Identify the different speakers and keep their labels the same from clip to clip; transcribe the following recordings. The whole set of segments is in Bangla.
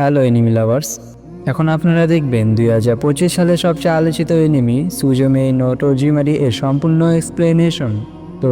Speaker 1: Hello enemy lovers. এখন আপনারা দেখবেন দুই হাজার পঁচিশ সালে সবচেয়ে আলোচিত এনিমি সুজমে নোটোজিমারি এর সম্পূর্ণ এক্সপ্লেনেশন তো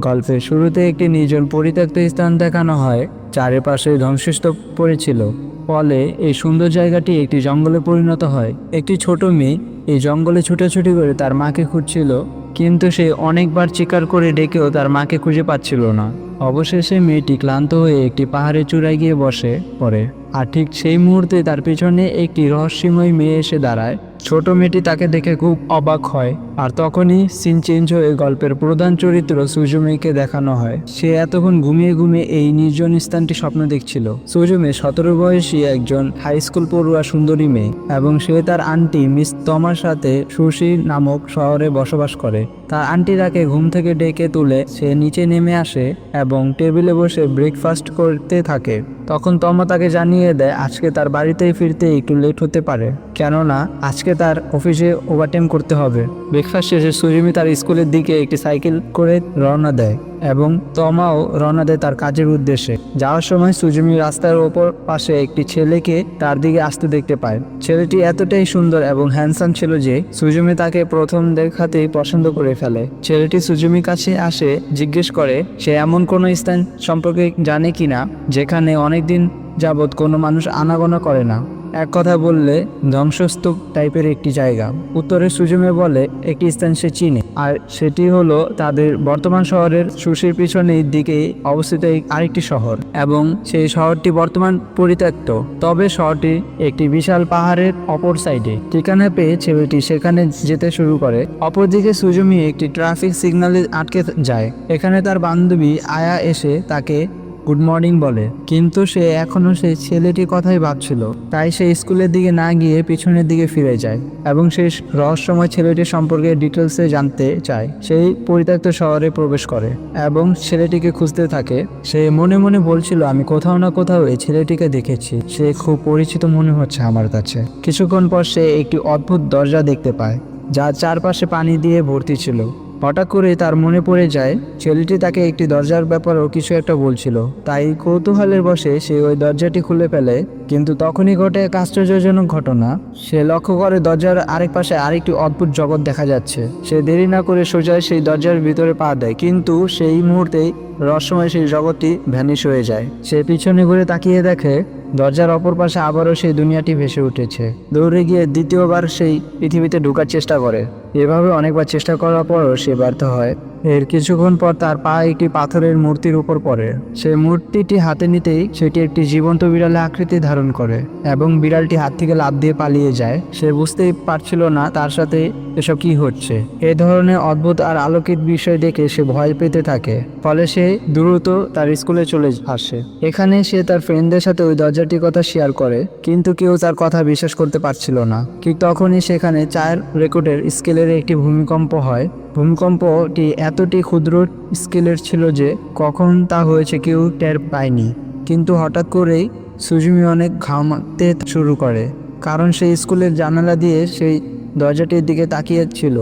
Speaker 1: গল্পের শুরুতে একটি নির্জন পরিত্যক্ত স্থান দেখানো হয়। চারিপাশে ধ্বংসস্তূপ পড়েছিল। ফলে এই সুন্দর জায়গাটি একটি জঙ্গলে পরিণত হয়। একটি ছোট মেয়ে এই জঙ্গলে ছুটাছুটি করে তার মাকে খুঁজছিল, কিন্তু সে অনেকবার চিকার করে ডেকেও তার মাকে খুঁজে পাচ্ছিল না। অবশেষে মেয়েটি ক্লান্ত হয়ে একটি পাহাড়ের চূড়ায় গিয়ে বসে পড়ে। আর ঠিক সেই মুহূর্তে তার পিছনে একটি রহস্যময় মেয়ে এসে দাঁড়ায়। ছোট মেয়েটি তাকে দেখে খুব অবাক হয়, আর তখনই সিন চেঞ্জ হয়ে গল্পের প্রধান চরিত্র সুজুমিকে দেখানো হয়। সে এতক্ষণ ঘুমিয়ে ঘুমিয়ে এই নির্জন স্থানটি স্বপ্ন দেখছিল। সুজুমি সতেরো বয়সী একজন হাই স্কুল পড়ুয়া সুন্দরী মেয়ে এবং সে তার আন্টি মিস তমার সাথে সুশি নামক শহরে বসবাস করে। তার আন্টি তাকে ঘুম থেকে ডেকে তুলে সে নিচে নেমে আসে এবং টেবিলে বসে ব্রেকফাস্ট করতে থাকে। তখন তমা তাকে জানিয়ে দেয়, আজকে তার বাড়িতে ফিরতে একটু লেট হতে পারে। কেননা, আজকে তার অফিসে ওভারটাইম করতে হবে। ব্রেকফাস্ট শেষে সুরিমি তার স্কুলের দিকে একটি সাইকেল করে রওনা দেয় এবং তমাও রওনা দেয় তার কাজের উদ্দেশ্যে। যাওয়ার সময় সুজুমি রাস্তার ওপর পাশে একটি ছেলেকে তার দিকে আসতে দেখতে পায়। ছেলেটি এতটাই সুন্দর এবং হ্যান্ডসাম ছিল যে সুজুমি তাকে প্রথম দেখাতেই পছন্দ করে ফেলে। ছেলেটি সুজুমির কাছে আসে, জিজ্ঞেস করে, সে এমন কোনো স্থান সম্পর্কে জানে কিনা, যেখানে অনেকদিন যাবৎ কোনো মানুষ আনাগোনা করে না? এক কথা বললে ধ্বংসস্তূপ টাইপের একটি জায়গা। উত্তরে সুজুমে বলে একটি স্থান সে চিনে। আর সেটি হলো তাদের বর্তমান শহরের সুশির পিছনের দিকে অবস্থিত আরেকটি শহর। এবং সেই শহরটি বর্তমান পরিত্যক্ত। তবে শহরটি একটি বিশাল পাহাড়ের অপর সাইডে। ঠিকানা পেয়ে ছেলেটি সেখানে যেতে শুরু করে। অপরদিকে সুজুমি একটি ট্রাফিক সিগন্যালে আটকে যায়। এখানে তার বান্ধবী আয়া এসে তাকে গুড মর্নিং বলে। কিন্তু সে এখনও সেই ছেলেটির কথাই ভাবছিল। তাই সে স্কুলের দিকে না গিয়ে পিছনের দিকে ফিরে যায় এবং সেই রহস্যময় ছেলেটির সম্পর্কে ডিটেলসে জানতে চায়। সেই পরিত্যক্ত শহরে প্রবেশ করে এবং ছেলেটিকে খুঁজতে থাকে। সে মনে মনে বলছিল, আমি কোথাও না কোথাও এই ছেলেটিকে দেখেছি। সে খুব পরিচিত মনে হচ্ছে আমার কাছে। কিছুক্ষণ পর সে একটি অদ্ভুত দরজা দেখতে পায়, যার চারপাশে পানি দিয়ে ভর্তি ছিল। হঠাৎ করে তার মনে পড়ে যায়, ছেলেটি তাকে একটি দরজার ব্যাপারেও কিছু একটা বলছিল। তাই কৌতূহলের বসে সে ওই দরজাটি খুলে ফেলে, কিন্তু তখনই ঘটে এক আশ্চর্যজনক ঘটনা। সে লক্ষ্য করে দরজার আরেক পাশে আরেকটি অদ্ভুত জগৎ দেখা যাচ্ছে। সে দেরি না করে সোজা সেই দরজার ভিতরে পা দেয়, কিন্তু সেই মুহূর্তেই রহস্যময় সেই জগৎটি ভ্যানিশ হয়ে যায়। সে পিছনে ঘুরে তাকিয়ে দেখে দরজার অপর পাশে আবারও সেই দুনিয়াটি ভেসে উঠেছে। দৌড়ে গিয়ে দ্বিতীয়বার সেই পৃথিবীতে ঢোকার চেষ্টা করে। এভাবে অনেকবার চেষ্টা করার পরও সে ব্যর্থ হয়। এর কিছুক্ষণ পর তার পা একটি পাথরের মূর্তির উপর পড়ে। সেই মূর্তিটি হাতে নিতেই সেটি একটি জীবন্ত বিড়ালে আকৃতি ধারণ করে এবং বিড়ালটি হাত থেকে লাফ দিয়ে পালিয়ে যায়। সে বুঝতেই পারছিল না তার সাথে এসব কি হচ্ছে। এ ধরনের অদ্ভুত আর আলোকিত বিষয় দেখে সে ভয় পেতে থাকে, ফলে সে দ্রুত তার স্কুলে চলে আসে। এখানে সে তার ফ্রেন্ডদের সাথে ওই দরজাটির কথা শেয়ার করে, কিন্তু কেউ তার কথা বিশ্বাস করতে পারছিল না। ঠিক তখনই সেখানে চায়ের রেকর্ডের স্কেলের একটি ভূমিকম্প হয়। ভূমিকম্পটি এতটি ক্ষুদ্র স্কেলের ছিল যে কখন তা হয়েছে কেউ টের পায়নি। কিন্তু হঠাৎ করেই সুজুমি অনেক ঘামাতে শুরু করে, কারণ সেই স্কুলের জানালা দিয়ে সেই দরজাটির দিকে তাকিয়েছিল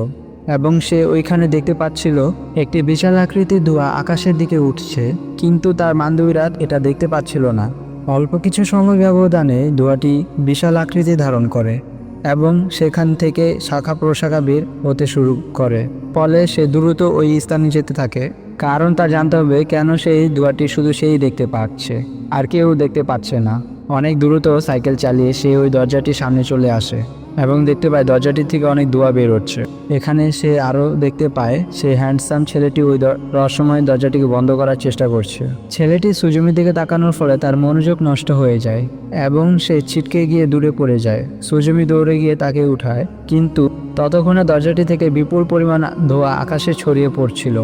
Speaker 1: এবং সে ওইখানে দেখতে পাচ্ছিল একটি বিশাল আকৃতির ধোঁয়া আকাশের দিকে উঠছে। কিন্তু তার বান্ধবীরা এটা দেখতে পাচ্ছিল না। অল্প কিছু সময় ব্যবধানে ধোঁয়াটি বিশাল আকৃতি ধারণ করে। এবং সেখান থেকে শাখা প্রশাখা বের হতে শুরু করে। ফলে সে দ্রুত ওই স্থানে যেতে থাকে। কারণ তার জানতে হবে কেন সেই দুয়ারটি শুধু সেই দেখতে পাচ্ছে, আর কেউ দেখতে পাচ্ছে না। অনেক দ্রুত সাইকেল চালিয়ে সে ওই দরজাটির সামনে চলে আসে। এবং দেখতে পায় দরজাটি থেকে অনেক ধোঁয়া বের হচ্ছে। এখানে সে আরও দেখতে পায়, সেই হ্যান্ডসাম ছেলেটি ওই রহস্যময় দরজাটিকে বন্ধ করার চেষ্টা করছে। ছেলেটি সুজমির দিকে তাকানোর ফলে তার মনোযোগ নষ্ট হয়ে যায় এবং সে ছিটকে গিয়ে দূরে পড়ে যায়। সুজমি দৌড়ে গিয়ে তাকে উঠায়, কিন্তু ততক্ষণে দরজাটি থেকে বিপুল পরিমাণ ধোঁয়া আকাশে ছড়িয়ে পড়ছিল।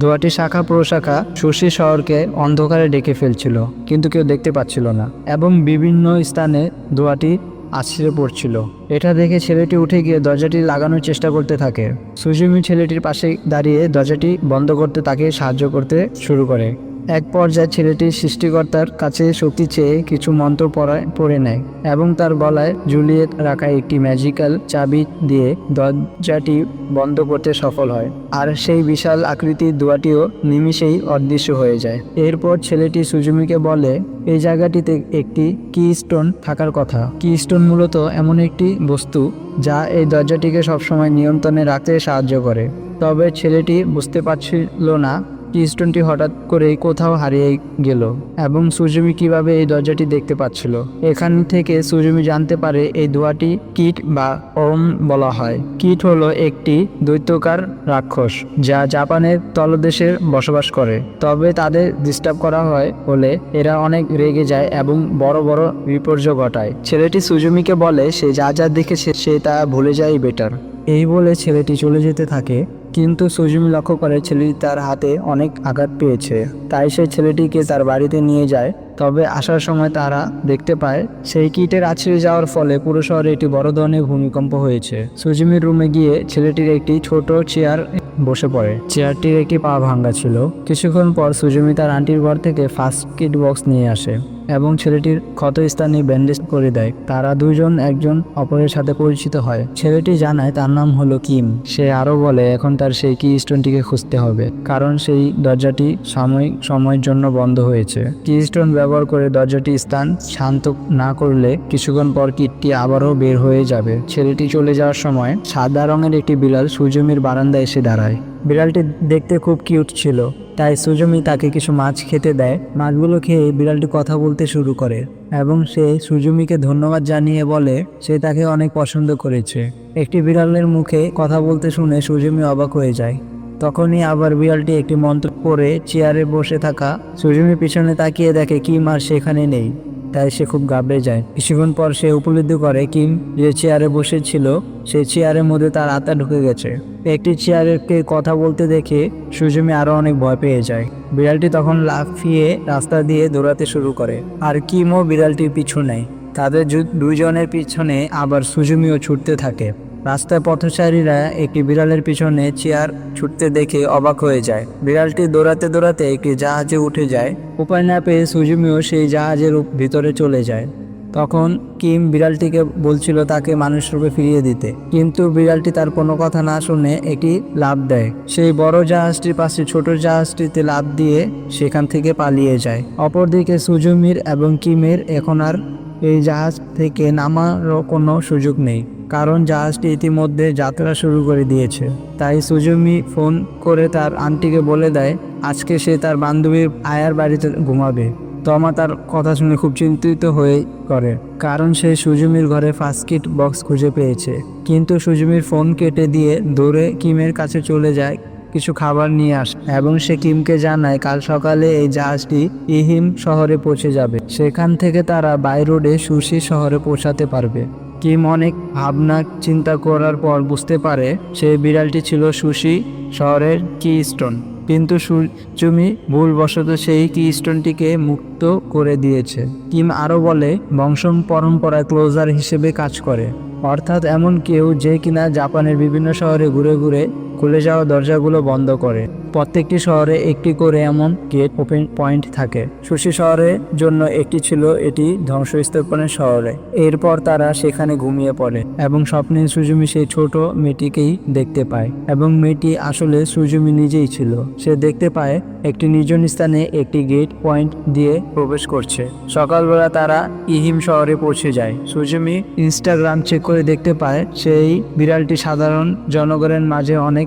Speaker 1: ধোঁয়াটি শাখা প্রশাখা শশী শহরকে অন্ধকারে ডেকে ফেলছিল, কিন্তু কেউ দেখতে পাচ্ছিল না এবং বিভিন্ন স্থানে ধোঁয়াটি আছড়ে পড়ছিল। এটা দেখে ছেলেটি উঠে গিয়ে দরজাটি লাগানোর চেষ্টা করতে থাকে। সুজুমি ছেলেটির পাশে দাঁড়িয়ে দরজাটি বন্ধ করতে তাকে সাহায্য করতে শুরু করে। এক পর্যায়ে ছেলেটি সৃষ্টিকর্তার কাছে শক্তি চেয়ে কিছু মন্ত্র পড়ায়, পড়ে নেয় এবং তার গলায় ঝুলিয়ে রাখা একটি ম্যাজিক্যাল চাবি দিয়ে দরজাটি বন্ধ করতে সফল হয়। আর সেই বিশাল আকৃতির দোয়াটিও নিমিষেই অদৃশ্য হয়ে যায়। এরপর ছেলেটি সুজুমিকে বলে, এই জায়গাটিতে একটি কি স্টোন থাকার কথা। কি স্টোন মূলত এমন একটি বস্তু যা এই দরজাটিকে সবসময় নিয়ন্ত্রণে রাখতে সাহায্য করে। তবে ছেলেটি বুঝতে পারছিল না স্টোনটি হঠাৎ করেই কোথাও হারিয়ে গেল? এবং সুজুমি কীভাবে এই দরজাটি দেখতে পাচ্ছিল? এখান থেকে সুজুমি জানতে পারে এই দোয়াটি কিট বা ওম বলা হয়। কিট হলো একটি দৈত্যকার রাক্ষস, যা জাপানের তলদেশে বসবাস করে। তবে তাদের ডিস্টার্ব করা হয় বলে এরা অনেক রেগে যায় এবং বড় বড় বিপর্যয় ঘটায়। ছেলেটি সুজুমিকে বলে, সে যা যা দেখেছে, সে তা ভুলে যায় বেটার এই বলে ছেলেটি চলে যেতে থাকে। কিন্তু সুজুমি লক্ষ্য করে ছেলেটি তার হাতে অনেক আঘাত পেয়েছে। তাই সে ছেলেটিকে তার বাড়িতে নিয়ে যায়। তবে আসার সময় তারা দেখতে পায়, সেই কিটের আছড়ে যাওয়ার ফলে পুরো শহরে একটি বড় ধরনের ভূমিকম্প হয়েছে। সুজুমির রুমে গিয়ে ছেলেটির একটি ছোট চেয়ার বসে পড়ে। চেয়ারটির একটি পা ভাঙ্গা ছিল। কিছুক্ষণ পর সুজুমি তার আন্টির ঘর থেকে ফার্স্ট কিট বক্স নিয়ে আসে। এবং ছেলেটির ক্ষত স্থানে ব্যান্ডেজ করে দেয়। তারা দুইজন একজন অপরের সাথে পরিচিত হয়। ছেলেটি জানায় তার নাম হলো কিম। সে আরও বলে, এখন তার সেই কি স্টোনটিকে খুঁজতে হবে? কারণ সেই দরজাটি সাময়িক সময়ের জন্য বন্ধ হয়েছে। কি স্টোন ব্যবহার করে দরজাটি স্থান শান্ত না করলে কিছুক্ষণ পর কিটটি আবারও বের হয়ে যাবে। ছেলেটি চলে যাওয়ার সময় সাদা রঙের একটি বিড়াল সুজমির বারান্দায় এসে দাঁড়ায়। বিড়ালটি দেখতে খুব কিউট ছিল। তাই সুজমি তাকে কিছু মাছ খেতে দেয়। মাছগুলো খেয়ে বিড়ালটি কথা বলতে শুরু করে এবং সে সুজমিকে ধন্যবাদ জানিয়ে বলে, সে তাকে অনেক পছন্দ করেছে। একটি বিড়ালের মুখে কথা বলতে শুনে সুজমি অবাক হয়ে যায়। তখনই আবার বিড়ালটি একটি মন্ত্র পরে চেয়ারে বসে থাকা সুজমি পিছনে তাকিয়ে দেখে কি মাছ সেখানে নেই। তাই সে খুব ঘাবড়ে যায়। কিছুক্ষণ পর সে উপলব্ধি করে কিম যে চেয়ারে বসেছিল, সে চেয়ারের মধ্যে তার আত্মা ঢুকে গেছে। একটি চেয়ারকে কথা বলতে দেখে সুজমি আরও অনেক ভয় পেয়ে যায়। বিড়ালটি তখন লাফিয়ে রাস্তা দিয়ে দৌড়াতে শুরু করে। আর কিমও বিড়ালটির পিছু নেয়। তাদের দুইজনের পিছনে আবার সুজুমিও ছুটতে থাকে। রাস্তায় পথচারীরা একটি বিড়ালের পিছনে চেয়ার ছুটতে দেখে অবাক হয়ে যায়। বিড়ালটি দৌড়াতে দৌড়াতে একটি জাহাজে উঠে যায়। উপায় না পেয়ে সুজুমিও সেই জাহাজের ভিতরে চলে যায়। তখন কিম বিড়ালটিকে বলছিল তাকে মানুষ রূপে ফিরিয়ে দিতে। কিন্তু বিড়ালটি তার কোনো কথা না শুনে একটি লাভ দেয়। সেই বড় জাহাজটির পাশে ছোট জাহাজটিতে লাভ দিয়ে সেখান থেকে পালিয়ে যায়। অপরদিকে সুজুমির এবং কিমের এখন আর এই জাহাজ থেকে নামারও কোনো সুযোগ নেই। কারণ জাহাজটি ইতিমধ্যে যাত্রা শুরু করে দিয়েছে। তাই সুজুমি ফোন করে তার আন্টিকে বলে দেয়, আজকে সে তার বান্ধবীর আয়ার বাড়িতে ঘুমাবে। তমা তার কথা শুনে খুব চিন্তিত হয়ে করে কারণ সে সুজুমির ঘরে ফার্স্ট কিট বক্স খুঁজে পেয়েছে। কিন্তু সুজুমির ফোন কেটে দিয়ে দৌড়ে কিমের কাছে চলে যায়, কিছু খাবার নিয়ে আসে এবং সে কিমকে জানায়, কাল সকালে এই জাহাজটি ইহিম শহরে পৌঁছে যাবে। সেখান থেকে তারা বাই রোডে সুশি শহরে পৌঁছাতে পারবে। কিম অনেক ভাবনা চিন্তা করার পর বুঝতে পারে সেই বিড়ালটি ছিল সুশি শহরের কি স্টোন কিন্তু সুচুমি ভুলবশত সেই কি স্টোনটিকে মুক্ত করে দিয়েছে। কিম আরও বলে বংশ পরম্পরায় ক্লোজার হিসেবে কাজ করে। অর্থাৎ এমন কেউ যে কিনা জাপানের বিভিন্ন শহরে ঘুরে ঘুরে খুলে যাওয়া দরজাগুলো বন্ধ করে। প্রত্যেকটি শহরে একটি করে এমন গেট ওপেন পয়েন্ট থাকে। সুশি শহরের জন্য একটি ছিল এটি ধ্বংসস্থাপনের শহরে। এরপর তারা সেখানে ঘুমিয়ে পড়ে এবং স্বপ্নে সুজুমি সেই ছোট মেয়েটিকেই দেখতে পায় এবং মেয়েটি আসলে সুজুমি নিজেই ছিল। সে দেখতে পায় একটি নির্জন স্থানে একটি গেট পয়েন্ট দিয়ে প্রবেশ করছে। সকালবেলা তারা ইহিম শহরে পৌঁছে যায়। সুজুমি ইনস্টাগ্রাম চেক করে দেখতে পায়, সেই বিড়ালটি সাধারণ জনগণের মাঝে অনেক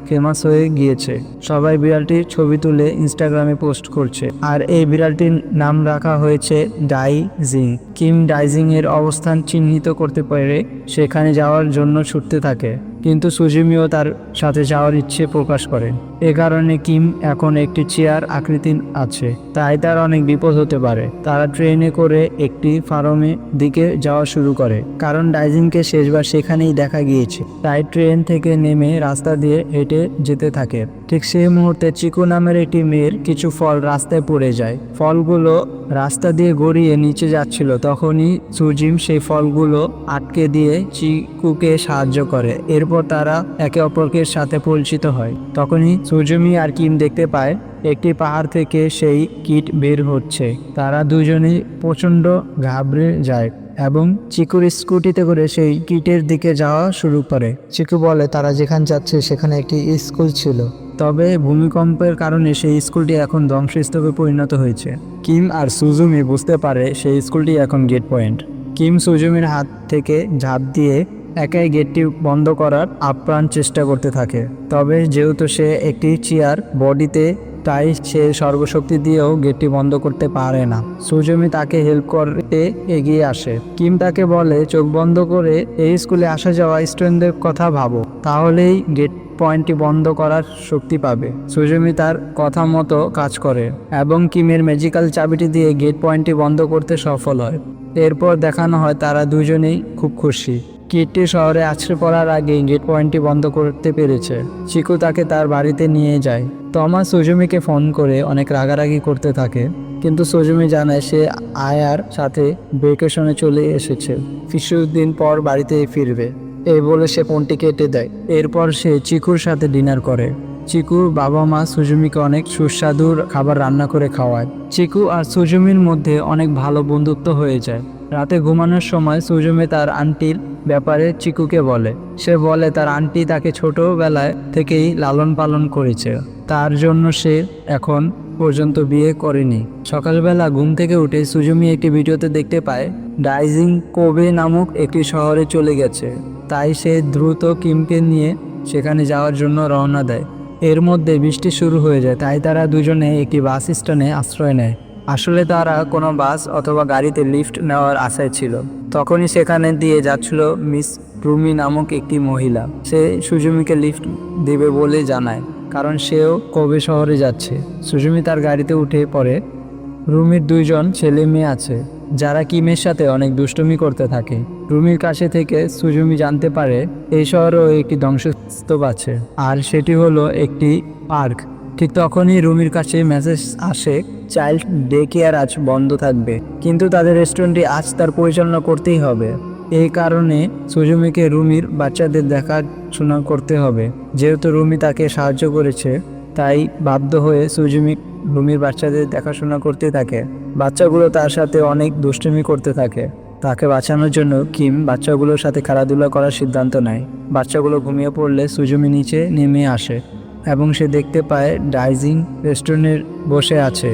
Speaker 1: ফেমাস হয়ে গিয়েছে। সবাই বিড়ালটির ছবি তুলে ইনস্টাগ্রামে পোস্ট করছে। আর এই বিড়ালটির নাম রাখা হয়েছে ডাইজিং কিম ডাইজিং এর অবস্থান চিহ্নিত করতে পেরে সেখানে যাওয়ার জন্য ছুটতে থাকে। কিন্তু সুজিমিও তার সাথে যাওয়ার ইচ্ছে প্রকাশ করে। এ কারণে কিম এখন একটি চেয়ার আকৃতির আছে। তাই তার অনেক বিপদ হতে পারে। তারা ট্রেনে করে একটি ফার্মে দিকে যাওয়া শুরু করে। কারণ ডাইজিংকে শেষবার সেখানেই দেখা গিয়েছে। তাই ট্রেন থেকে নেমে রাস্তা দিয়ে হেঁটে যেতে থাকে। ঠিক সেই মুহূর্তে চিকু নামের একটি মেয়ের কিছু ফল রাস্তায় পড়ে যায়। ফলগুলো রাস্তা দিয়ে গড়িয়ে নিচে যাচ্ছিল, তখনই সুজিম সেই ফলগুলো আটকে দিয়ে চিকুকে সাহায্য করে। এরপর তারা একে অপরকে সাথে পরিচিত হয়। তখনই সুজমি আর কিম দেখতে পায়, একটি পাহাড় থেকে সেই কিট বের হচ্ছে। তারা দুজনেই প্রচণ্ড ঘাবড়ে যায়। এবং চিকুর স্কুটিতে করে সেই কিটের দিকে যাওয়া শুরু করে।
Speaker 2: চিকু বলে, তারা যেখানে যাচ্ছে, সেখানে একটি স্কুল ছিল।
Speaker 1: তবে ভূমিকম্পের কারণে সেই স্কুলটি এখন ধ্বংসস্তূপে পরিণত হয়েছে। কিম আর সুজুমি বুঝতে পারে সেই স্কুলটি এখন গেট পয়েন্ট। কিম সুজুমির হাত থেকে ঝাঁপ দিয়ে একাই গেটটি বন্ধ করার আপ্রাণ চেষ্টা করতে থাকে। তবে যেহেতু সে একটি চেয়ার বডিতে তাই সে সর্বশক্তি দিয়েও গেটটি বন্ধ করতে পারে না। সুজমি তাকে হেল্প করতে এগিয়ে আসে। কিম তাকে বলে, চোখ বন্ধ করে এই স্কুলে আসা যাওয়া স্টুডেন্টদের কথা ভাবো। তাহলেই গেট পয়েন্টটি বন্ধ করার শক্তি পাবে। সুজমি তার কথা মতো কাজ করে এবং কিমের ম্যাজিক্যাল চাবিটি দিয়ে গেট পয়েন্টটি বন্ধ করতে সফল হয়। এরপর দেখানো হয় তারা দুজনেই খুব খুশি। কিটটি শহরে আছড়ে পড়ার আগেই গেট পয়েন্টটি বন্ধ করতে পেরেছে। চিকু তাকে তার বাড়িতে নিয়ে যায়। তমা সুজমিকে ফোন করে অনেক রাগারাগি করতে থাকে। কিন্তু সুজমি জানায় সে আয়ার সাথে ভেকেশনে চলে এসেছে। কিছুদিন পর বাড়িতে ফিরবে। এই বলে সে ফোনটি কেটে দেয়। এরপর সে চিকুর সাথে ডিনার করে। চিকুর বাবা মা সুজুমিকে অনেক সুস্বাদুর খাবার রান্না করে খাওয়ায়। চিকু আর সুজুমির মধ্যে অনেক ভালো বন্ধুত্ব হয়ে যায়। রাতে ঘুমানোর সময় সুজুমি তার আন্টির ব্যাপারে চিকুকে বলে। সে বলে, তার আন্টি তাকে ছোটবেলায় থেকেই লালন পালন করেছে। তার জন্য সে এখন পর্যন্ত বিয়ে করেনি। সকালবেলা ঘুম থেকে উঠে সুজুমি একটি ভিডিওতে দেখতে পায়, ডাইজিং কোবে নামক একটি শহরে চলে গেছে। তাই সে দ্রুত কিমকে নিয়ে সেখানে যাওয়ার জন্য রওনা দেয়। এর মধ্যে বৃষ্টি শুরু হয়ে যায়, তাই তারা দুজনে একটি বাস স্ট্যান্ডে আশ্রয় নেয়। আসলে তারা কোনো বাস অথবা গাড়িতে লিফট নেওয়ার আশায় ছিল। তখনই সেখানে দিয়ে যাচ্ছিল মিস রুমি নামক একটি মহিলা। সে সুজুমিকে লিফট দেবে বলে জানায়, কারণ সেও কবে শহরে যাচ্ছে। সুজুমি তার গাড়িতে উঠে পড়ে। রুমির দুইজন ছেলে মেয়ে আছে, যারা কিমের সাথে অনেক দুষ্টুমি করতে থাকে। রুমির কাছে থেকে সুজুমি জানতে পারে, এই শহরেও একটি ধ্বংসস্তূপ আছে, আর সেটি হলো একটি পার্ক। ঠিক তখনই রুমির কাছে মেসেজ আসে চাইল্ড ডে কেয়ার আজ বন্ধ থাকবে। কিন্তু তাদের রেস্টুরেন্টটি আজ তার পরিচালনা করতেই হবে। এই কারণে সুজুমিকে রুমির বাচ্চাদের দেখাশোনা করতে হবে। যেহেতু রুমি তাকে সাহায্য করেছে, তাই বাধ্য হয়ে সুজুমি রুমির বাচ্চাদের দেখাশোনা করতে থাকে। বাচ্চাগুলো তার সাথে অনেক দুষ্টুমি করতে থাকে। তাকে বাঁচানোর জন্য কিম বাচ্চাগুলোর সাথে খেলাধুলা করার সিদ্ধান্ত নেয়। বাচ্চাগুলো ঘুমিয়ে পড়লে সুজুমি নিচে নেমে আসে। এবং সে দেখতে পায় ডাইজিং রেস্টুরেন্টের বসে আছে।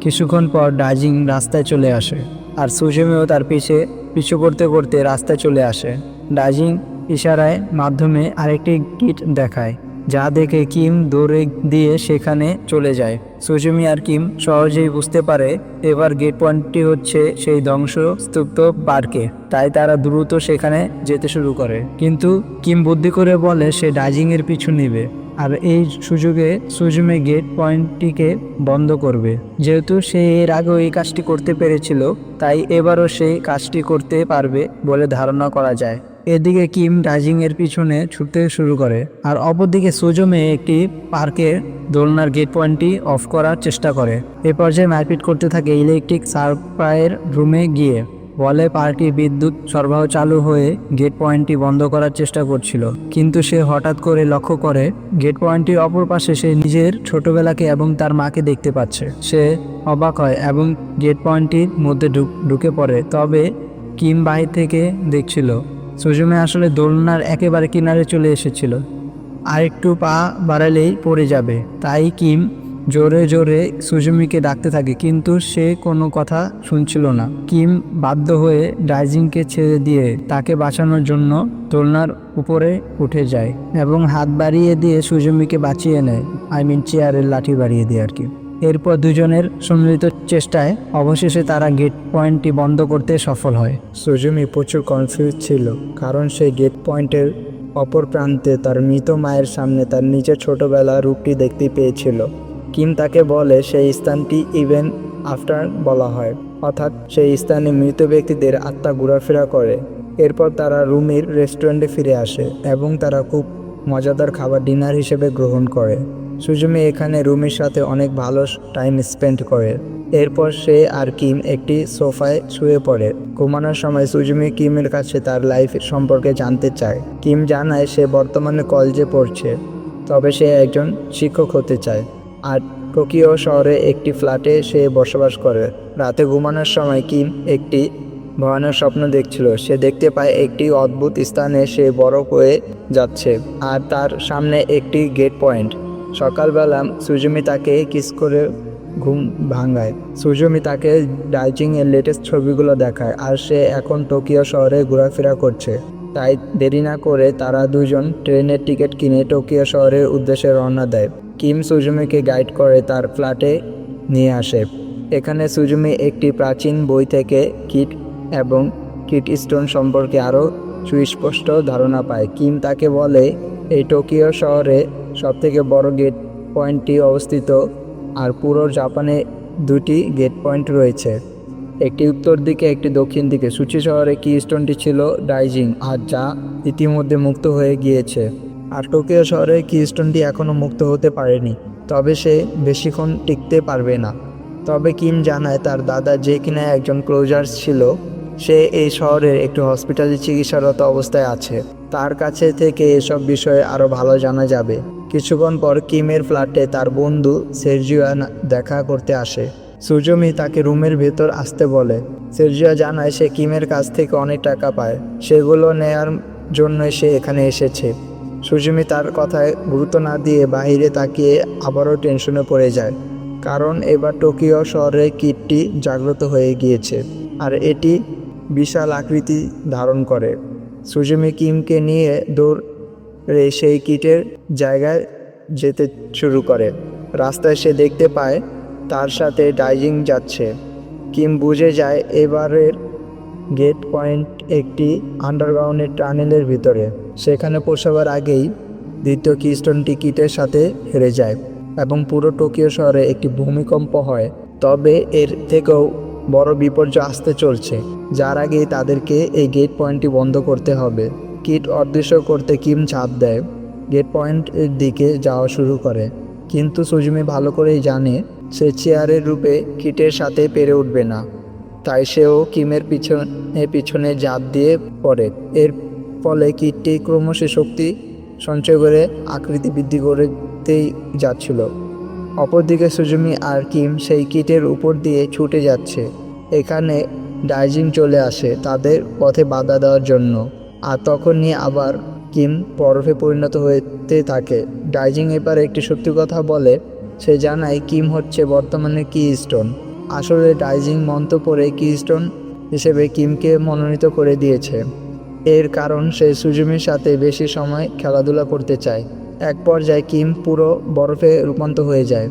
Speaker 1: কিছুক্ষণ পর ডাইজিং রাস্তায় চলে আসে আর সুজুমিও তার পিছে, পিছু করতে করতে রাস্তায় চলে আসে। ডাইজিং ইশারায় মাধ্যমে আরেকটি কিট দেখায়, যা দেখে কিম দৌড়ে দিয়ে সেখানে চলে যায়। সুজুমি আর কিম সহজেই বুঝতে পারে এবার গেট পয়েন্টটি হচ্ছে সেই ধ্বংসস্তূপ্ত পার্কে, তাই তারা দ্রুত সেখানে যেতে শুরু করে। কিন্তু কিম বুদ্ধি করে বলে সে ডাইজিংয়ের পিছু নেবে। আর এই সুযোগে সুজুমে গেট পয়েন্টটিকে বন্ধ করবে। যেহেতু সে এর আগেও এই কাজটি করতে পেরেছিল, তাই এবারও সেই কাজটি করতে পারবে বলে ধারণা করা যায়। এদিকে কিম ডাইজিং এর পিছনে ছুটতে শুরু করে আর অপরদিকে সুজমে একটি পার্কের দোলনার গেট পয়েন্টটি অফ করার চেষ্টা করে। এ পর্যায়ে মারপিট করতে থাকে ইলেকট্রিক সার্প্রাইয়ের রুমে গিয়ে। বলে পার্টি বিদ্যুৎ সরবরাহ চালু হয়ে গেট পয়েন্টটি বন্ধ করার চেষ্টা করছিল। কিন্তু সে হঠাৎ করে লক্ষ্য করে, গেট পয়েন্টটির অপর পাশে সে নিজের ছোটবেলাকে এবং তার মাকে দেখতে পাচ্ছে। সে অবাক হয় এবং গেট পয়েন্টটির মধ্যে ঢুক- পড়ে। তবে কিম বাহির থেকে দেখছিল, সুজুমে আসলে দোলনার একেবারে কিনারে চলে এসেছিল। আর একটু পা বাড়ালেই পড়ে যাবে। তাই কিম জোরে জোরে সুজুমিকে ডাকতে থাকে, কিন্তু সে কোনো কথা শুনছিল না। কিম বাধ্য হয়ে ডাইজিংকে ছেড়ে দিয়ে তাকে বাঁচানোর জন্য দোলনার উপরে উঠে যায় এবং হাত বাড়িয়ে দিয়ে সুজুমিকে বাঁচিয়ে নেয়। আই মিন চেয়ারের লাঠি বাড়িয়ে দিয়ে আর কি। এরপর দুজনের সম্মিলিত চেষ্টায় অবশেষে তারা গেট পয়েন্টটি বন্ধ করতে সফল হয়। সুজুমি প্রচুর কনফিউজ ছিল, কারণ সে গেট পয়েন্টের অপর প্রান্তে তার মৃত মায়ের সামনে তার নিজের ছোটবেলা রূপটি দেখতে পেয়েছিল। কিম তাকে বলে, সেই স্থানটি ইভেন আফটার বলা হয়। অর্থাৎ, সেই স্থানে মৃত ব্যক্তিদের আত্মা ঘোরাফেরা করে। এরপর তারা রুমির রেস্টুরেন্টে ফিরে আসে এবং তারা খুব মজাদার খাবার ডিনার হিসেবে গ্রহণ করে। সুজুমি এখানে রুমির সাথে অনেক ভালো টাইম স্পেন্ড করে। এরপর সে আর কিম একটি সোফায় শুয়ে পড়ে। ঘুমানোর সময় সুজুমি কিমের কাছে তার লাইফ সম্পর্কে জানতে চায়। কিম জানায় সে বর্তমানে কলেজে পড়ছে, তবে সে একজন শিক্ষক হতে চায়। আর টোকিও শহরে একটি ফ্ল্যাটে সে বসবাস করে। রাতে ঘুমানোর সময় কিম একটি ভয়ানক স্বপ্ন দেখছিল। সে দেখতে পায় একটি অদ্ভুত স্থানে সে বড় হয়ে যাচ্ছে আর তার সামনে একটি গেট পয়েন্ট। সকালবেলা সুজুমি তাকে কিস করে ঘুম ভাঙায়। সুজুমি তাকে ডাইজিং এর লেটেস্ট ছবিগুলো দেখায় আর সে এখন টোকিও শহরে ঘোরাফেরা করছে। তাই দেরি না করে তারা দুজন ট্রেনের টিকিট কিনে টোকিও শহরের উদ্দেশ্যে রওনা দেয়। কিম সুজুমিকে গাইড করে তার ফ্ল্যাটে নিয়ে আসে। এখানে সুজুমি একটি প্রাচীন বই থেকে কিট এবং কিট স্টোন সম্পর্কে আরও সুস্পষ্ট ধারণা পায়। কিম তাকে বলে, এই টোকিও শহরে সবথেকে বড় গেট পয়েন্টটি অবস্থিত, আর পুরো জাপানে দুটি গেট পয়েন্ট রয়েছে। একটি উত্তর দিকে, একটি দক্ষিণ দিকে। সুচি শহরে কি স্টোনটি ছিল ডাইজিং, আর যা ইতিমধ্যে মুক্ত হয়ে গিয়েছে। আর টোকিও শহরে কি স্টোনটি এখনও মুক্ত হতে পারেনি, তবে সে বেশিক্ষণ টিকতে পারবে না। তবে কিম জানায় তার দাদা যে কিনা একজন ক্লোজার্স ছিল, সে এই শহরের একটি হসপিটালে চিকিৎসারত অবস্থায় আছে। তার কাছে থেকে এসব বিষয়ে আরও ভালো জানা যাবে। কিছুক্ষণ পর কিমের ফ্ল্যাটে তার বন্ধু সের্জিয়া দেখা করতে আসে। সুজমি তাকে রুমের ভেতর আসতে বলে। সের্জিয়া জানায় সে কিমের কাছ থেকে অনেক টাকা পায়। সেগুলো নেয়ার জন্য সে এখানে এসেছে। সুজমি তার কথায় গুরুত্ব না দিয়ে বাইরে তাকিয়ে আবারও টেনশনে পড়ে যায়। কারণ এবার টোকিও শহরে কিটটি জাগ্রত হয়ে গিয়েছে আর এটি বিশাল আকৃতি ধারণ করে। সুজুমি কিমকে নিয়ে দৌড়ে সেই কিটের জায়গায় যেতে শুরু করে। রাস্তায় সে দেখতে পায় তার সাথে ডাইজিং যাচ্ছে। কিম বুঝে যায় এবারের গেট পয়েন্ট একটি আন্ডারগ্রাউন্ডের টানেলের ভিতরে। সেখানে পৌঁছাবার আগেই দ্বিতীয় কিস্টন টিকিটের সাথে হেরে যায় এবং পুরো টোকিও শহরে একটি ভূমিকম্প হয়। তবে এর থেকেও বড় বিপর্যয় আসতে চলছে। যার আগেই তাদেরকে এই গেট পয়েন্টটি বন্ধ করতে হবে। কিট অদৃশ্য করতে কিম চাপ দেয়। গেট পয়েন্টের দিকে যাওয়া শুরু করে। কিন্তু সুজুমি ভালো করেই জানে, সে চেয়ারের রূপে কিটের সাথে পেরে উঠবে না। তাই সেও কিমের পিছনে পিছনে জাপ দিয়ে পড়ে। এর ফলে কীটটি ক্রমশ শক্তি সঞ্চয় করে আকৃতি বৃদ্ধি করতেই যাচ্ছিল। অপরদিকে সুজুমি আর কিম সেই কিটের উপর দিয়ে ছুটে যাচ্ছে। এখানে ডাইজিং চলে আসে তাদের পথে বাধা দেওয়ার জন্য। আর তখনই আবার কিম বরফে পরিণত হতে থাকে। ডাইজিং এবার একটি সত্যি কথা বলে, সে জানায় কিম হচ্ছে বর্তমানে কি স্টোন আসলে ডাইজিং মন্ত্র পরে কি স্টোন হিসেবে কিমকে মনোনীত করে দিয়েছে। এর কারণ সে সুজুমির সাথে বেশি সময় খেলাধুলা করতে চায়। এক পর্যায়ে কিম পুরো বরফে রূপান্তর হয়ে যায়।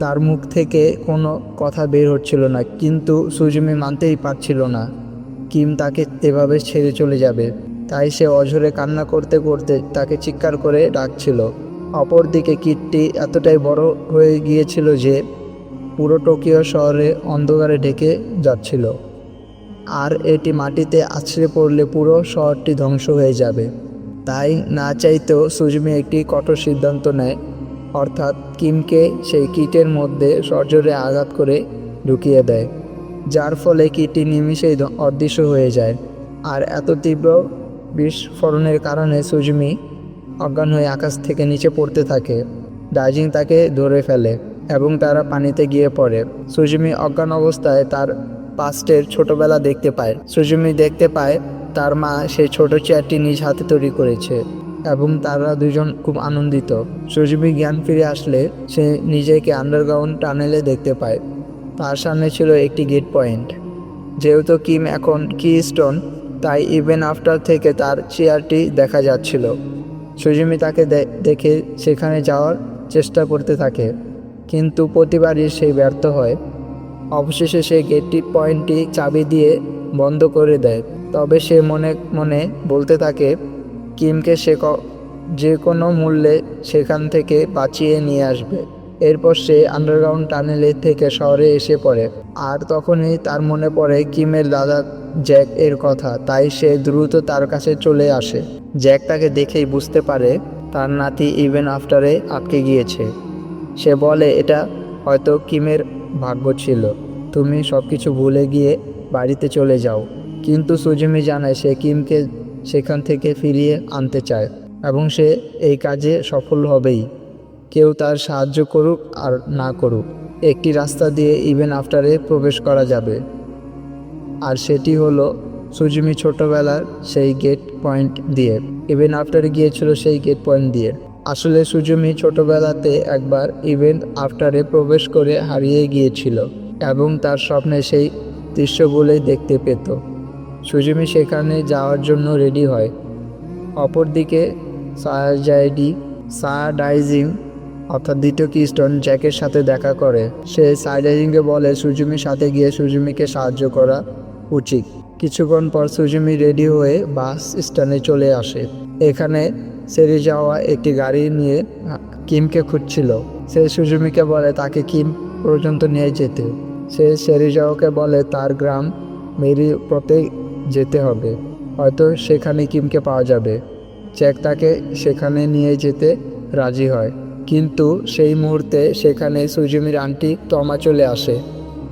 Speaker 1: তার মুখ থেকে কোনো কথা বের হচ্ছিল না, কিন্তু সুজুমি মানতেই পারছিল না। কিম তাকে এভাবে ছেড়ে চলে যাবে। তাই সে অঝরে কান্না করতে করতে তাকে চিৎকার করে ডাকছিল। অপরদিকে কিটটি এতটাই বড় হয়ে গিয়েছিল যে পুরো টোকিও শহরে অন্ধকারে ঢেকে যাচ্ছিল। আর এটি মাটিতে আছড়ে পড়লে পুরো শহরটি ধ্বংস হয়ে যাবে। তাই না চাইতেও সুজমি একটি কঠোর সিদ্ধান্ত নেয়। অর্থাৎ কিমকে সেই কিটের মধ্যে সজোরে আঘাত করে ঢুকিয়ে দেয়, যার ফলে কিটটি নিমিষেই অদৃশ্য হয়ে যায়। আর এত তীব্র বিস্ফোরণের কারণে সুজমি অজ্ঞান হয়ে আকাশ থেকে নিচে পড়তে থাকে। ডাইজিং তাকে ধরে ফেলে এবং তারা পানিতে গিয়ে পড়ে। সুজমি অজ্ঞান অবস্থায় তার পাস্টের ছোটবেলা দেখতে পায়। সুজুমি দেখতে পায়, তার মা সেই ছোট চেয়ারটি নিজ হাতে তৈরি করেছে এবং তারা দুজন খুব আনন্দিত। সুজুমি জ্ঞান ফিরে আসলে সে নিজেকে আন্ডারগ্রাউন্ড টানেলে দেখতে পায়। তার সামনে ছিল একটি গেট পয়েন্ট যেহেতু কিম এখন কি স্টোন তাই ইভেন আফটার থেকে তার চেয়ারটি দেখা যাচ্ছিল। সুজুমি তাকে দেখে সেখানে যাওয়ার চেষ্টা করতে থাকে। কিন্তু প্রতিবারই সে ব্যর্থ হয়। অবশেষে সে গেটটি পয়েন্টটি চাবি দিয়ে বন্ধ করে দেয়। তবে সে মনে মনে বলতে থাকে, কিমকে সে যে কোনো মূল্যে সেখান থেকে বাঁচিয়ে নিয়ে আসবে। এরপর সে আন্ডারগ্রাউন্ড টানেলে থেকে শহরে এসে পড়ে। আর তখনই তার মনে পড়ে কিমের দাদা জ্যাক এর কথা। তাই সে দ্রুত তার কাছে চলে আসে। জ্যাক তাকে দেখেই বুঝতে পারে তার নাতি ইভেন আফটারে আটকে গিয়েছে। সে বলে, এটা হয়তো কিমের ভাগ্য ছিল। তুমি সব কিছু ভুলে গিয়ে বাড়িতে চলে যাও। কিন্তু সুজুমি জানায় সে কিমকে সেখান থেকে ফিরিয়ে আনতে চায় এবং সে এই কাজে সফল হবেই। কেউ তার সাহায্য করুক আর না করুক। একটি রাস্তা দিয়ে ইভেন আফটারে প্রবেশ করা যাবে। আর সেটি হলো সুজুমি ছোটবেলার সেই গেট পয়েন্ট দিয়ে। ইভেন আফটারে গিয়েছিল সেই গেট পয়েন্ট দিয়ে। আসলে সুজুমি ছোটবেলাতে একবার ইভেন্ট আফটারে প্রবেশ করে হারিয়ে গিয়েছিল। এবং তার স্বপ্নে সেই দৃশ্যগুলোই দেখতে পেত। সুজুমি সেখানে যাওয়ার জন্য রেডি হয়। অপরদিকে, সায়াজাইডি সায়াডাইজিং অর্থাৎ দ্বিতীয় কিস্টন জ্যাকের সাথে দেখা করে। সে সাইডাইজিংকে বলে, সুজুমির সাথে গিয়ে সুজুমিকে সাহায্য করা উচিত। কিছুক্ষণ পর সুজুমি রেডি হয়ে বাস স্ট্যান্ডে চলে আসে। এখানে সেরে যাওয়া একটি গাড়ি নিয়ে কিমকে খুঁজছিল। সে সুজুমিকে বলে, তাকে কিম পর্যন্ত নিয়ে যেতে। সে সেরে যাওয়াকে বলে, তার গ্রাম মেরি পথে যেতে হবে। হয়তো সেখানে কিমকে পাওয়া যাবে। জ্যাক তাকে সেখানে নিয়ে যেতে রাজি হয়। কিন্তু সেই মুহূর্তে সেখানে সুজুমির আন্টি তমা চলে আসে।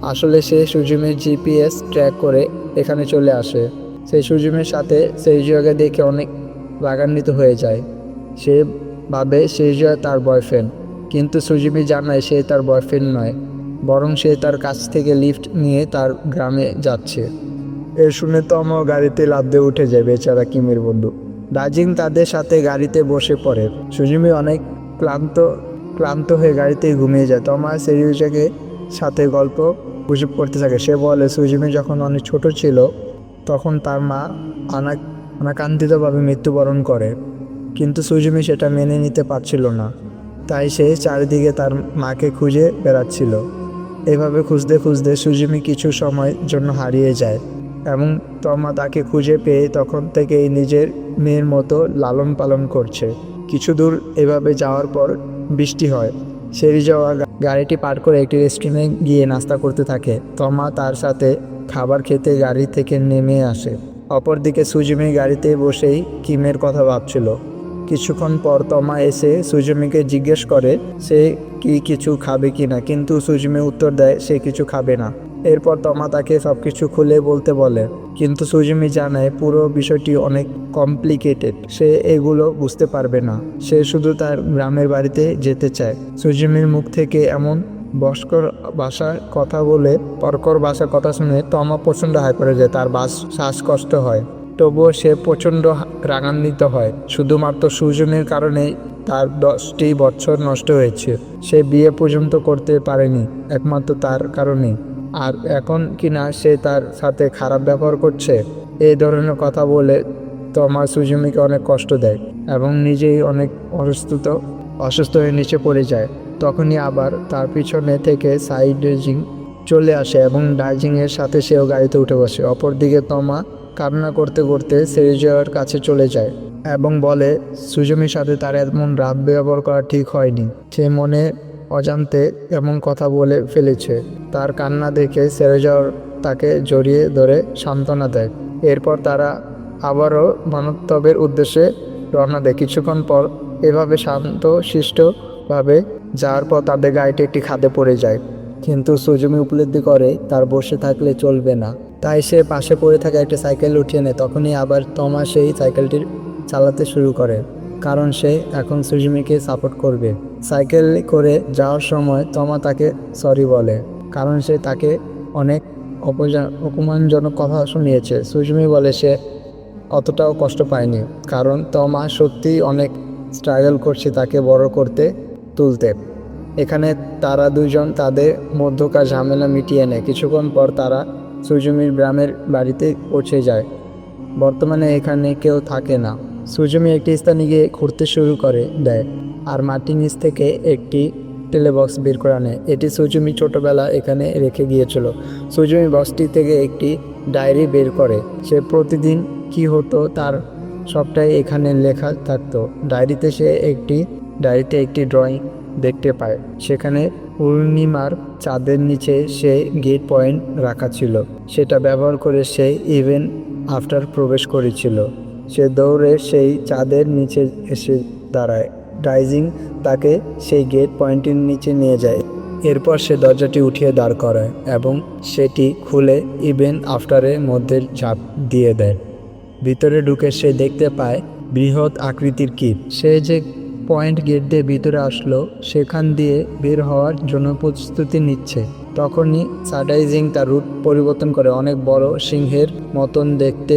Speaker 1: আসলে সে সুজুমির জিপিএস ট্র্যাক করে এখানে চলে আসে। সেই সুজুমির সাথে সেই জায়গা দেখে অনেক রাগান্বিত হয়ে যায়। সে ভাবে সেই জায়গা তার বয়ফ্রেন্ড। কিন্তু সুজুমি জানায় সে তার বয়ফ্রেন্ড নয়, বরং সে তার কাছ থেকে লিফট নিয়ে তার গ্রামে যাচ্ছে। এ শুনে তো আমার গাড়িতে লাফ দিয়ে উঠে যায় বেচারা কিমের বন্ধু। দার্জিং তাদের সাথে গাড়িতে বসে পড়ে। সুজুমি অনেক ক্লান্ত ক্লান্ত হয়ে গাড়িতে ঘুমিয়ে যায়। তমা সেরিউজাকে সাথে গল্প গুজব করতে থাকে। সে বলে, সুজুমি যখন অনেক ছোট ছিল, তখন তার মা আনা অনাকাঙ্ক্ষিতভাবে মৃত্যুবরণ করে। কিন্তু সুজুমি সেটা মেনে নিতে পারছিল না। তাই সে চারিদিকে তার মাকে খুঁজে বেড়াচ্ছিল। এভাবে খুঁজতে খুঁজতে সুজুমি কিছু সময় জন্য হারিয়ে যায় এবং তমা তাকে খুঁজে পেয়ে তখন থেকেই নিজের মেয়ের মতো লালন পালন করছে। কিছু দূর এভাবে যাওয়ার পর বৃষ্টি হয়। সেরি যাওয়া গাড়িটি পার করে একটি রেস্টুরেন্টে গিয়ে নাস্তা করতে থাকে। তমা তার সাথে খাবার খেতে গাড়ি থেকে নেমে আসে। অপরদিকে সুজুমি গাড়িতে বসেই কিমের কথা ভাবছিল। কিছুক্ষণ পর তমা এসে সুজুমিকে জিজ্ঞেস করে, সে কি কিছু খাবে কি না? কিন্তু সুজুমি উত্তর দেয়, সে কিছু খাবে না। এরপর তমা তাকে সব কিছু খুলে বলতে বলে। কিন্তু সুজুমি জানায়, পুরো বিষয়টি অনেক কমপ্লিকেটেড। সে এগুলো বুঝতে পারবে না। সে শুধু তার গ্রামের বাড়িতে যেতে চায়। সুজুমির মুখ থেকে এমন বস্কর ভাষার কথা বলে, পরকর ভাষার কথা শুনে তমা প্রচণ্ড হাই পড়ে যায়। তার বাস শ্বাসকষ্ট হয়। তবুও সে প্রচণ্ড রাগান্বিত হয়। শুধুমাত্র সুজনের কারণে তার দশটি বছর নষ্ট হয়েছে। সে বিয়ে পর্যন্ত করতে পারেনি, একমাত্র তার কারণেই। আর এখন কিনা সে তার সাথে খারাপ ব্যবহার করছে? এই ধরনের কথা বলে তোমার সুজুমিকে অনেক কষ্ট দেয় এবং নিজেই অনেক অসুস্থ অসুস্থ হয়ে নিচে পড়ে যায়। তখনই আবার তার পিছনে থেকে সাইড চলে আসে এবং ডাইজিংয়ের সাথে সেও গাড়িতে উঠে বসে। অপরদিকে তমা কান্না করতে করতে সেরিজার কাছে চলে যায় এবং বলে, সুজমির সাথে তার এমন রাত ব্যবহার করা ঠিক হয়নি। সে মনে অজান্তে এমন কথা বলে ফেলেছে। তার কান্না দেখে সেরেজার তাকে জড়িয়ে ধরে সান্ত্বনা দেয়। এরপর তারা আবারও মানবতবের উদ্দেশ্যে রওনা দেয়। কিছুক্ষণ পর এভাবে শান্ত, শিষ্টভাবে যাওয়ার পর তাদের গাড়িটি একটি খাদে পড়ে যায়। কিন্তু সুজমি উপলব্ধি করে, তার বসে থাকলে চলবে না। তাই সে পাশে পড়ে থাকা একটা সাইকেল উঠিয়ে নেয়, তখনই আবার তমা সেই সাইকেলটি চালাতে শুরু করে, কারণ সে এখন সুজমিকে সাপোর্ট করবে। সাইকেল করে যাওয়ার সময় তমা তাকে সরি বলে, কারণ সে তাকে অনেক অপমানজনক কথা শুনিয়েছে। সুজমি বলে সে অতটাও কষ্ট পায়নি, কারণ তমা সত্যিই অনেক স্ট্রাগল করছে তাকে বড় করতে, তুলতে। এখানে তারা দুজন তাদের মধ্যকার ঝামেলা মিটিয়ে নেয়, কিছুক্ষণ পর তারা সুজমির গ্রামের বাড়িতে পৌঁছে যায়। বর্তমানে এখানে কেউ থাকে না। সুজমি একটি স্থানে গিয়ে ঘুরতে শুরু করে, দেয় আর মাটির নিচ থেকে একটি টেলেবক্স বের করে আনে। এটি সুজমি ছোটবেলা এখানে রেখে গিয়েছিল। সুজমি বক্সটি থেকে একটি ডায়েরি বের করে। সে প্রতিদিন কি হতো তার সবটাই এখানে লেখা থাকতো। ডায়েরিতে সে একটি, ডায়েরিতে একটি ড্রয়িং দেখতে পায়। সেখানে পূর্ণিমার চাঁদের নিচে সে গেট পয়েন্ট রাখা ছিল। সেটা ব্যবহার করে সে ইভেন আফটার প্রবেশ করেছিল। সে দৌড়ে সেই চাঁদের নিচে এসে দাঁড়ায়। ডাইজিং তাকে সেই গেট পয়েন্টের নিচে নিয়ে যায়। এরপর সে দরজাটি উঠিয়ে দাঁড় করায় এবং সেটি খুলে ইভেন আফটারের মধ্যে ঝাঁপ দিয়ে দেয়। ভিতরে ঢুকে সে দেখতে পায় বৃহৎ আকৃতির কীট সে যে পয়েন্ট গেট দিয়ে ভিতরে আসলো, সেখান দিয়ে বের হওয়ার জন্য প্রস্তুতি নিচ্ছে। তখনই সাডাইজিং তার রুট পরিবর্তন করে। অনেক বড় সিংহের মতন দেখতে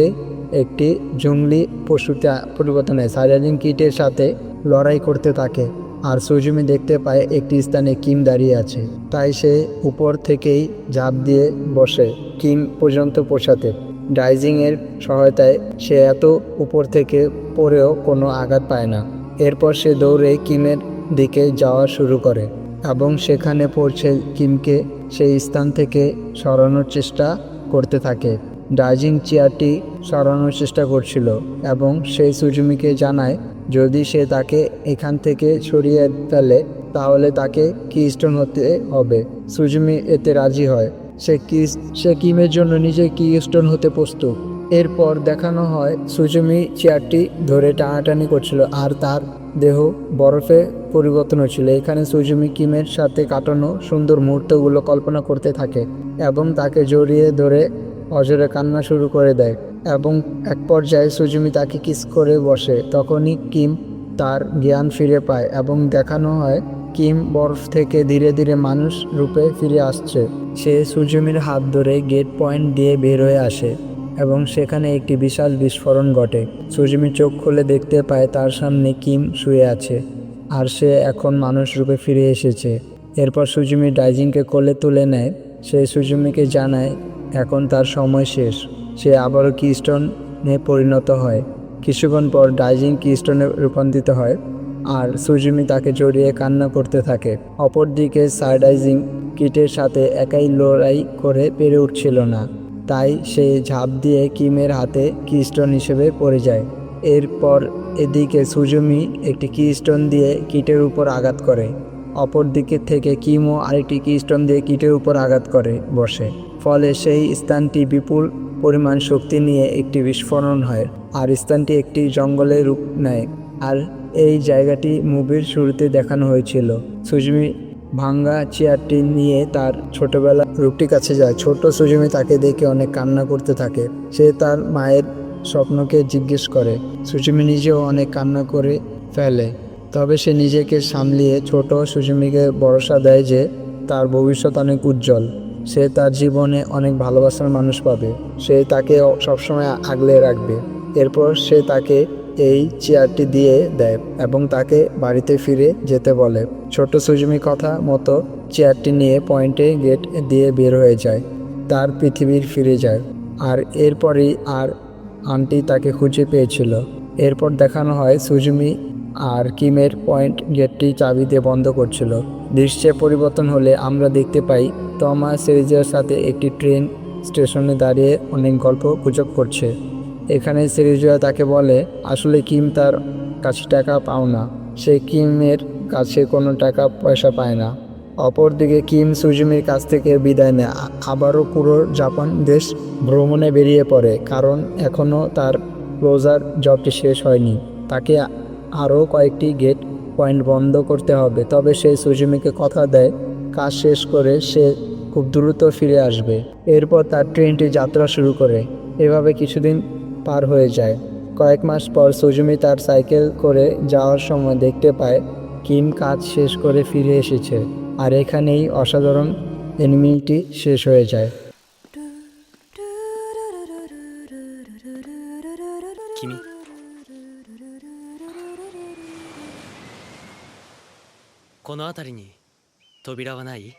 Speaker 1: একটি জঙ্গলি পশুতে পরিবর্তন হয়। সাডাইজিং কিটের সাথে লড়াই করতে থাকে আর সুজুমি দেখতে পায় একটি স্থানে কিম দাঁড়িয়ে আছে। তাই সে উপর থেকেই ঝাঁপ দিয়ে বসে কিম পর্যন্ত পৌঁছাতে। ডাইজিংয়ের সহায়তায় সে এত উপর থেকে পড়েও কোনো আঘাত পায় না। এরপর সে দৌড়ে কিমের দিকে যাওয়া শুরু করে এবং সেখানে পৌঁছে কিমকে সেই স্থান থেকে সরানোর চেষ্টা করতে থাকে। ডাইজিং চেয়ারটি সরানোর চেষ্টা করছিল এবং সেই সুজুমিকে জানায়, যদি সে তাকে এখান থেকে সরিয়ে ফেলে, তাহলে তাকে কিস্টোন হতে হবে। সুজুমি এতে রাজি হয়। সে কি সে কিমের জন্য নিজে কি স্টোন হতে প্রস্তুত। এরপর দেখানো হয় সুজুমি চেয়ারটি ধরে টানাটানি করছিল আর তার দেহ বরফে পরিবর্তন হচ্ছিল এখানে সুজুমি কিমের সাথে কাটানো সুন্দর মুহূর্তগুলো কল্পনা করতে থাকে এবং তাকে জড়িয়ে ধরে অজরে কান্না শুরু করে দেয় এবং এক পর্যায়ে সুজুমি তাকে কিস করে বসে। তখনই কিম তার জ্ঞান ফিরে পায় এবং দেখানো হয় কিম বরফ থেকে ধীরে ধীরে মানুষ রূপে ফিরে আসছে। সে সুজুমির হাত ধরে গেট পয়েন্ট দিয়ে বের হয়ে আসে। এবং সেখানে একটি বিশাল বিস্ফোরণ ঘটে। সুজুমি চোখ খুলে দেখতে পায় তার সামনে কিম শুয়ে আছে, আর সে এখন মানুষ রূপে ফিরে এসেছে। এরপর সুজুমি ডাইজিংকে কোলে তুলে নেয়। সে সুজুমিকে জানায়, এখন তার সময় শেষ। সে আবারও কিস্টনে পরিণত হয়। কিছুক্ষণ পর ডাইজিং কিস্টনে রূপান্তরিত হয়, আর সুজুমি তাকে জড়িয়ে কান্না করতে থাকে। অপরদিকে সারডাইজিং কিটের সাথে একাই লড়াই করে পেরে উঠছিল না। তাই সে ঝাঁপ দিয়ে কিমের হাতে কিস্টোন হিসেবে পড়ে যায়। এরপর এদিকে সুজুমি একটি কিস্টোন দিয়ে কিটের উপর আঘাত করে। অপর দিকে থেকে কিমও আরেকটি কিস্টোন দিয়ে কিটের উপর আঘাত করে, বসে। ফলে সেই স্থানটি বিপুল পরিমাণ শক্তি নিয়ে একটি বিস্ফোরণ হয়, আর স্থানটি একটি জঙ্গলের রূপ নেয়। আর এই জায়গাটি মুভির শুরুতে দেখানো হয়েছিল। সুজমি ভাঙ্গা চেয়ারটি নিয়ে তার ছোটবেলা রূপটির কাছে যায়। ছোট সুজমি তাকে দেখে অনেক কান্না করতে থাকে। সে তার মায়ের স্বপ্নকে জিজ্ঞেস করে। সুজমি নিজেও অনেক কান্না করে ফেলে। তবে সে নিজেকে সামলিয়ে ছোট সুজমিকে ভরসা দেয় যে তার ভবিষ্যৎ অনেক উজ্জ্বল। সে তার জীবনে অনেক ভালোবাসার মানুষ পাবে। সে তাকে সবসময় আগলে রাখবে। এরপর সে তাকে এই চেয়ারটি দিয়ে দেয় এবং তাকে বাড়িতে ফিরে যেতে বলে। ছোট সুজমি কথা মতো চেয়ারটি নিয়ে পয়েন্টে গেট দিয়ে বের হয়ে যায়। তার পৃথিবীর ফিরে যায়। আর এরপরই আর আন্টি তাকে খুঁজে পেয়েছিল। এরপর দেখানো হয় সুজুমি আর কিমের পয়েন্ট গেটটি চাবি দিয়ে বন্ধ করছিল। দৃশ্যে পরিবর্তন হলে আমরা দেখতে পাই তমা সিরিজের সাথে একটি ট্রেন স্টেশনে দাঁড়িয়ে অনেক গল্প গুজব করছে। এখানে সিরিজয়া তাকে বলে, আসলে কিম তার কাছে টাকা পাও না। সে কিমের কাছে কোনো টাকা পয়সা পায় না। অপরদিকে কিম সুজুমির কাছ থেকে বিদায় নেয়। আবারও পুরো জাপান দেশ ভ্রমণে বেরিয়ে পড়ে, কারণ এখনও তার ক্লোজার জবটি শেষ হয়নি। তাকে আরও কয়েকটি গেট পয়েন্ট বন্ধ করতে হবে। তবে সে সুজুমিকে কথা দেয়, কাজ শেষ করে সে খুব দ্রুত ফিরে আসবে। এরপর তার ট্রেনটি যাত্রা শুরু করে। এভাবে কিছুদিন পার হয়ে যায় কয়েক মাস পর সুজুমি তার সাইকেল করে যাওয়ার সময় দেখতে পায় কিম কাজ শেষ করে ফিরে এসেছে আর এখানেই অসাধারণ এনিমিটি শেষ হয়ে যায়
Speaker 3: 君この辺りに扉はない